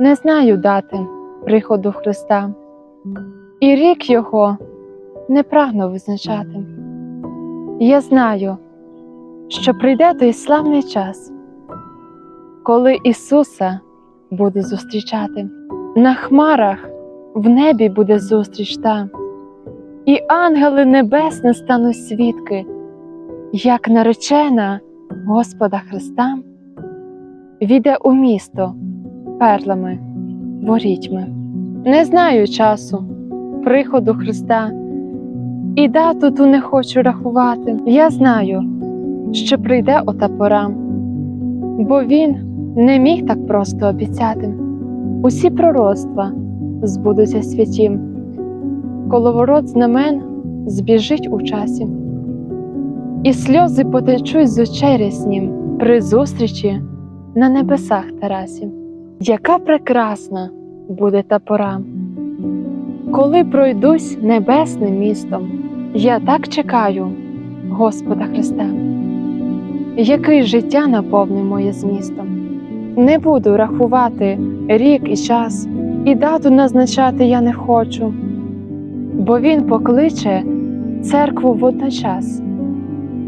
Не знаю дати приходу Христа, і рік Його не прагну визначати. Я знаю, що прийде той славний час, коли Ісуса буду зустрічати. На хмарах в небі буде зустріч та, і ангели небесні стануть свідки, як наречена Господа Христа війде у місто перлами, ворітьми. Не знаю часу, приходу Христа, і дату ту не хочу рахувати. Я знаю, що прийде ота пора, бо Він не міг так просто обіцяти. Усі пророцтва збудуться святім, коловорот знамен збіжить у часі, і сльози потечуть з очей ряснім при зустрічі на небесах Тарасі. Яка прекрасна буде та пора, коли пройдусь небесним містом, я так чекаю Господа Христа, який життя наповнив моє змістом. Не буду рахувати рік і час, і дату назначати я не хочу, бо Він покличе церкву водночас,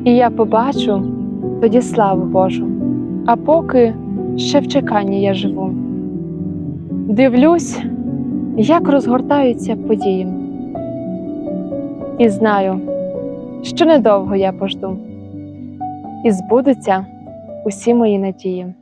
і я побачу тоді славу Божу. А поки ще в чеканні я живу. Дивлюсь, як розгортаються події, і знаю, що недовго я пожду, і збудуться усі мої надії.